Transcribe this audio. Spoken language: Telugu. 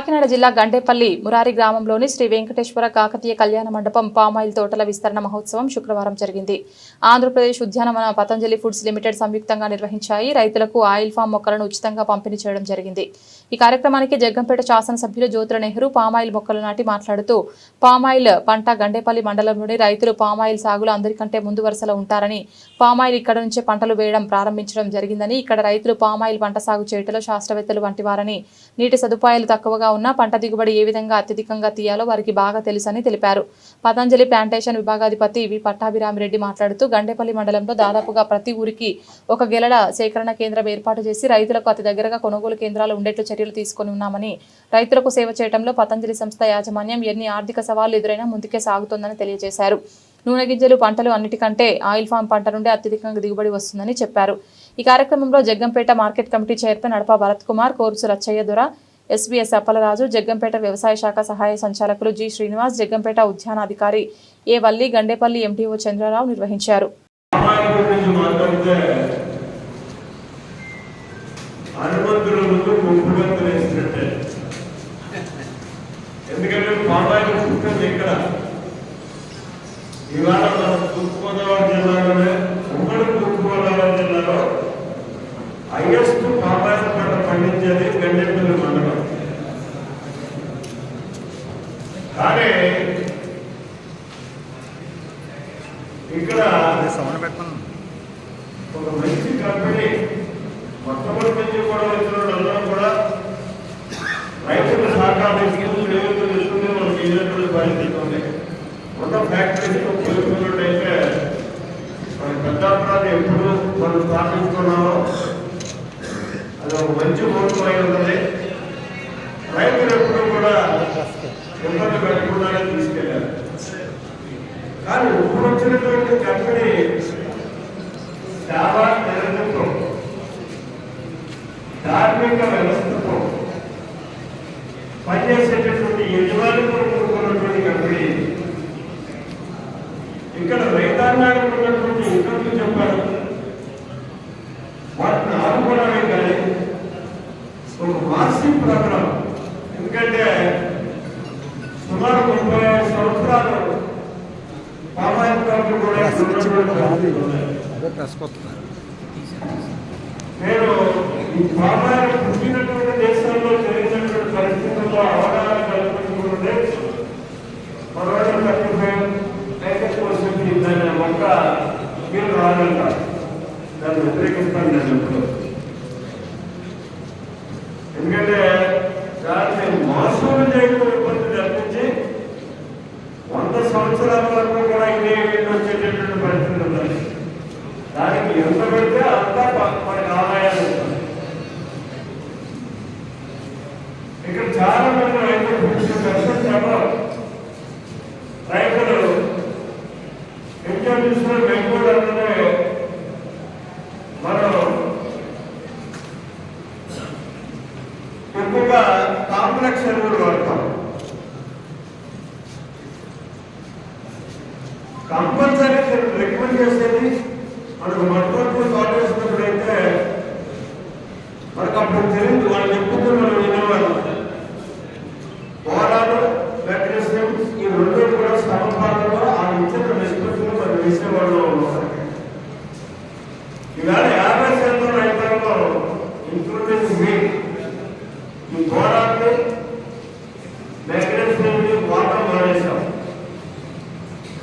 కాకినాడ జిల్లా గండేపల్లి మురారి గ్రామంలోని శ్రీ వెంకటేశ్వర కాకతీయ కళ్యాణ మండపం పామాయిల్ తోటల విస్తరణ మహోత్సవం శుక్రవారం జరిగింది. ఆంధ్రప్రదేశ్ ఉద్యానవన పతంజలి ఫుడ్స్ లిమిటెడ్ సంయుక్తంగా నిర్వహించాయి. రైతులకు ఆయిల్ ఫామ్ మొక్కలను ఉచితంగా పంపిణీ చేయడం జరిగింది. ఈ కార్యక్రమానికి జగ్గంపేట శాసనసభ్యులు జ్యోతుల నెహ్రూ పామాయిల్ మొక్కలు నాటి మాట్లాడుతూ పామాయిల్ పంట గండేపల్లి మండలంలోని రైతులు పామాయిల్ సాగులో అందరికంటే ముందు వరుసలో ఉంటారని పామాయిల్ ఇక్కడ నుంచే పంటలు వేయడం ప్రారంభించడం జరిగిందని ఇక్కడ రైతులు పామాయిల్ పంట సాగు చేయటంలో శాస్త్రవేత్తలు వంటి వారని నీటి సదుపాయాలు తక్కువగా ఉన్నా పంట దిగుబడి ఏ విధంగా అత్యధికంగా తీయాలో వారికి బాగా తెలుసని తెలిపారు. పతంజలి ప్లాంటేషన్ విభాగాధిపతి వి. పట్టాభిరామిరెడ్డి మాట్లాడుతూ గండేపల్లి మండలంలో దాదాపుగా ప్రతి ఊరికి ఒక గెలడ సేకరణ కేంద్రం ఏర్పాటు చేసి రైతులకు అతి దగ్గరగా కొనుగోలు కేంద్రాలు ఉండేట్లు చర్యలు తీసుకొని ఉన్నామని రైతులకు సేవ చేయడంలో పతంజలి సంస్థ యాజమాన్యం ఎన్ని ఆర్థిక సవాళ్ళు ఎదురైనా ముందుకే సాగుతోందని తెలియజేశారు. నూనె గింజలు పంటలు అన్నిటికంటే ఆయిల్ ఫామ్ పంట నుండి అత్యధికంగా దిగుబడి వస్తుందని చెప్పారు. ఈ కార్యక్రమంలో Jaggampeta market committee chairman Nadapa Bharat Kumar Korsu Rachayya Dora SBS Appalaraju Jaggampeta వ్యవసాయ శాఖ సహాయ సంచాలకులు జి శ్రీనివాస్ జగ్గంపేట ఉద్యానాధికారి ఏ వల్లి గండేపల్లి ఎంటీఓ చంద్రరావు నిర్వహించారు. ఎందుకంటే పామాయిల్ పుట్టింది ఇక్కడ ఇవాళ కానీ ఇక్కడ ఒక మంచి కంపెనీ మొట్టమొదటి కూడా వచ్చిన వాళ్ళందరూ కూడా రైతుల సహకారం తీసుకుని రైతులు తీసుకుని మనం చేసినటువంటి పరిస్థితి ఉంది. ఉన్న ఫ్యాక్టరీస్ తెలుసుకున్నట్టయితే మన పెద్దాపురాలు ఎప్పుడు మనం స్థాపించుకున్నామో అది ఒక మంచి మోసం అయి ఉన్నది రైతులు ఎప్పుడు కూడా ఇబ్బంది పెట్టకుండానే తీసుకెళ్ళారు కానీ ఇప్పుడు వచ్చినటువంటి కంపెనీ సేవా నిరంతరం ధార్మిక వ్యవస్థతో పనిచేసేటటువంటి యజమానులు ఉన్నటువంటి కంపెనీ. ఇక్కడ రైతాంగానికి ఉన్నటువంటి ఇబ్బందులు చెప్పారు. వాటిని ఆదుకోవడమే కానీ ఒక మాసిక్ ప్రోగ్రాం ఎందుకంటే సుమారు ముప్పై ఐదు సంవత్సరాలు తోటలు కూడా నేను ఈ పామాయిల్ పుట్టినటువంటి దేశాల్లో జరిగినటువంటి పరిస్థితుల్లో అవగాహన కల్పించుకుంటే పొరపాటు తప్పిపోయి కోసింది దాని మొక్క మీరు రాదంట దాన్ని వ్యతిరేకిస్తాను నేను ఎందుకంటే ఎంత పెడితే అంత మనకి ఆదాయాలు ఇక్కడ చాలా మంది రైతులు ఫిఫ్టీ పర్సెంట్ ఎవరు రైతులు ఇంటర్నేషనల్ బెంగళూరు అంటే మనం ఎక్కువగా కాంప్లెక్స్ ఎరువులు వాడతాం. కంపల్సరీ రికమెండ్ చేసేది ಧೋರ